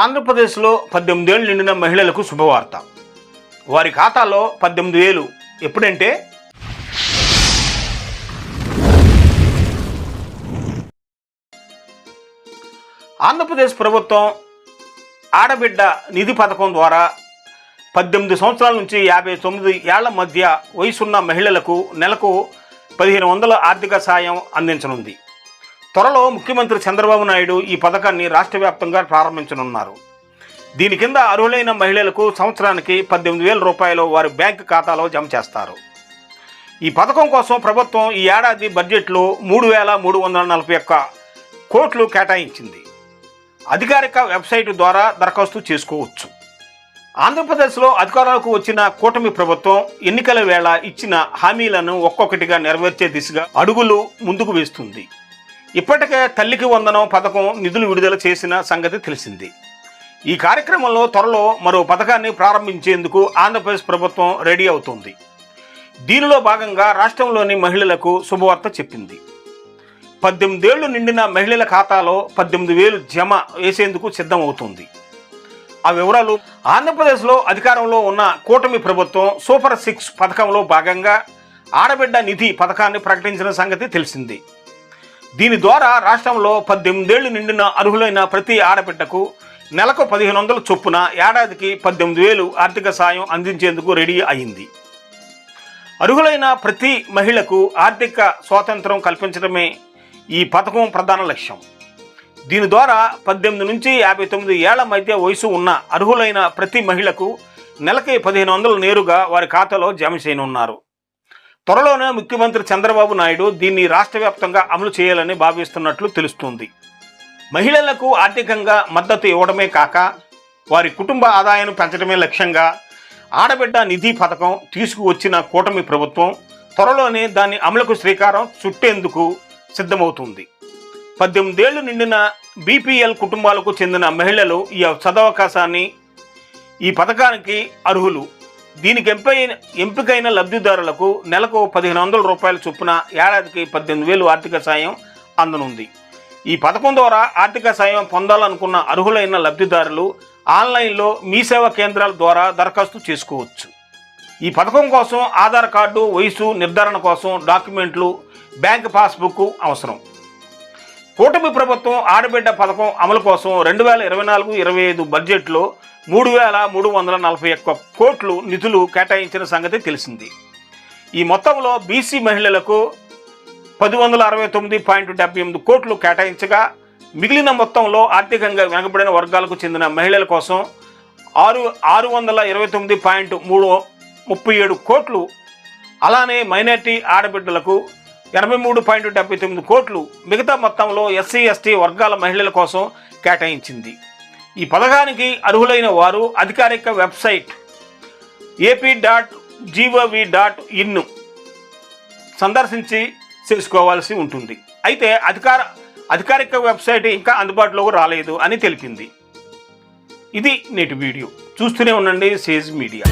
ఆంధ్రప్రదేశ్లో పద్దెనిమిదేళ్ళు నిండిన మహిళలకు శుభవార్త. వారి ఖాతాలో పద్దెనిమిది వేలు. ఎప్పుడంటే? ఆంధ్రప్రదేశ్ ప్రభుత్వం ఆడబిడ్డ నిధి పథకం ద్వారా పద్దెనిమిది సంవత్సరాల నుంచి యాభై తొమ్మిది ఏళ్ళ మధ్య వయసున్న మహిళలకు నెలకు పదిహేను వందల ఆర్థిక సాయం అందించనుంది. త్వరలో ముఖ్యమంత్రి చంద్రబాబు నాయుడు ఈ పథకాన్ని రాష్ట్ర వ్యాప్తంగా ప్రారంభించనున్నారు. దీని కింద అర్హులైన మహిళలకు సంవత్సరానికి పద్దెనిమిది వేల రూపాయలు వారి బ్యాంక్ ఖాతాలో జమ చేస్తారు. ఈ పథకం కోసం ప్రభుత్వం ఈ ఏడాది బడ్జెట్లో మూడు వేల మూడు వందల నలభై ఒక్క కోట్లు కేటాయించింది. అధికారిక వెబ్సైట్ ద్వారా దరఖాస్తు చేసుకోవచ్చు. ఆంధ్రప్రదేశ్లో అధికారులకు వచ్చిన కూటమి ప్రభుత్వం ఎన్నికల వేళ ఇచ్చిన హామీలను ఒక్కొక్కటిగా నెరవేర్చే దిశగా అడుగులు ముందుకు వేస్తుంది. ఇప్పటికే తల్లికి వందనం పథకం నిధులు విడుదల చేసిన సంగతి తెలిసింది. ఈ కార్యక్రమంలో త్వరలో మరో పథకాన్ని ప్రారంభించేందుకు ఆంధ్రప్రదేశ్ ప్రభుత్వం రెడీ అవుతోంది. దీనిలో భాగంగా రాష్ట్రంలోని మహిళలకు శుభవార్త చెప్పింది. పద్దెనిమిదేళ్ళు నిండిన మహిళల ఖాతాలో పద్దెనిమిది వేలు జమ వేసేందుకు సిద్ధమవుతుంది. ఆ వివరాలు ఆంధ్రప్రదేశ్లో అధికారంలో ఉన్న కూటమి ప్రభుత్వం సూపర్ సిక్స్ పథకంలో భాగంగా ఆడబిడ్డ నిధి పథకాన్ని ప్రకటించిన సంగతి తెలిసింది. దీని ద్వారా రాష్ట్రంలో పద్దెనిమిదేళ్ళు నిండిన అర్హులైన ప్రతి ఆడబిడ్డకు నెలకు పదిహేను వందల చొప్పున ఏడాదికి పద్దెనిమిది వేలు ఆర్థిక సాయం అందించేందుకు రెడీ అయింది. అర్హులైన ప్రతి మహిళకు ఆర్థిక స్వాతంత్రం కల్పించడమే ఈ పథకం ప్రధాన లక్ష్యం. దీని ద్వారా పద్దెనిమిది నుంచి యాభై తొమ్మిది ఏళ్ళ మధ్య వయసు ఉన్న అర్హులైన ప్రతి మహిళకు నెలకి పదిహేను వందలు నేరుగా వారి ఖాతాలో జమ చేయనున్నారు. త్వరలోనే ముఖ్యమంత్రి చంద్రబాబు నాయుడు దీన్ని రాష్ట్ర వ్యాప్తంగా అమలు చేయాలని భావిస్తున్నట్లు తెలుస్తుంది. మహిళలకు ఆర్థికంగా మద్దతు ఇవ్వడమే కాక వారి కుటుంబ ఆదాయాన్ని పెంచడమే లక్ష్యంగా ఆడబిడ్డ నిధి పథకం తీసుకువచ్చిన కూటమి ప్రభుత్వం త్వరలోనే దాని అమలుకు శ్రీకారం చుట్టేందుకు సిద్ధమవుతుంది. పద్దెనిమిదేళ్ళు నిండిన బీపీఎల్ కుటుంబాలకు చెందిన మహిళలు ఈ సదవకాశాన్ని ఈ పథకానికి అర్హులు. దీనికి ఎంపైన ఎంపికైన లబ్ధిదారులకు నెలకు పదిహేను వందల రూపాయల చొప్పున ఏడాదికి పద్దెనిమిది వేలు ఆర్థిక సాయం అందనుంది. ఈ పథకం ద్వారా ఆర్థిక సాయం పొందాలనుకున్న అర్హులైన లబ్ధిదారులు ఆన్లైన్లో మీ సేవా కేంద్రాల ద్వారా దరఖాస్తు చేసుకోవచ్చు. ఈ పథకం కోసం ఆధార్ కార్డు వయసు నిర్ధారణ కోసం డాక్యుమెంట్లు బ్యాంక్ పాస్బుక్ అవసరం. కూటమి ప్రభుత్వం ఆడబిడ్డ పథకం అమలు కోసం రెండు వేల ఇరవై నాలుగు ఇరవై ఐదు బడ్జెట్లో మూడు వేల మూడు వందల నలభై ఒక్క కోట్లు నిధులు కేటాయించిన సంగతి తెలిసింది. ఈ మొత్తంలో బీసీ మహిళలకు పది వందల అరవై తొమ్మిది పాయింట్ డెబ్బై ఎనిమిది కోట్లు కేటాయించగా మిగిలిన మొత్తంలో ఆర్థికంగా వెనకబడిన వర్గాలకు చెందిన మహిళల కోసం ఆరు ఆరు వందల ఇరవై తొమ్మిది పాయింట్ మూడు ముప్పై ఏడు కోట్లు. అలానే మైనార్టీ ఆడబిడ్డలకు ఎనభై మూడు పాయింట్ డెబ్బై తొమ్మిది కోట్లు మిగతా మొత్తంలో ఎస్సీ ఎస్టీ వర్గాల మహిళల కోసం కేటాయించింది. ఈ పథకానికి అర్హులైన వారు అధికారిక website AP dot G O V dot in సందర్శించి చేసుకోవాల్సి ఉంటుంది. అయితే అధికార అధికారిక వెబ్సైట్ ఇంకా అందుబాటులోకి రాలేదు అని తెలిపింది. ఇది నేటి వీడియో. చూస్తూనే ఉండండి సేజ్ మీడియా.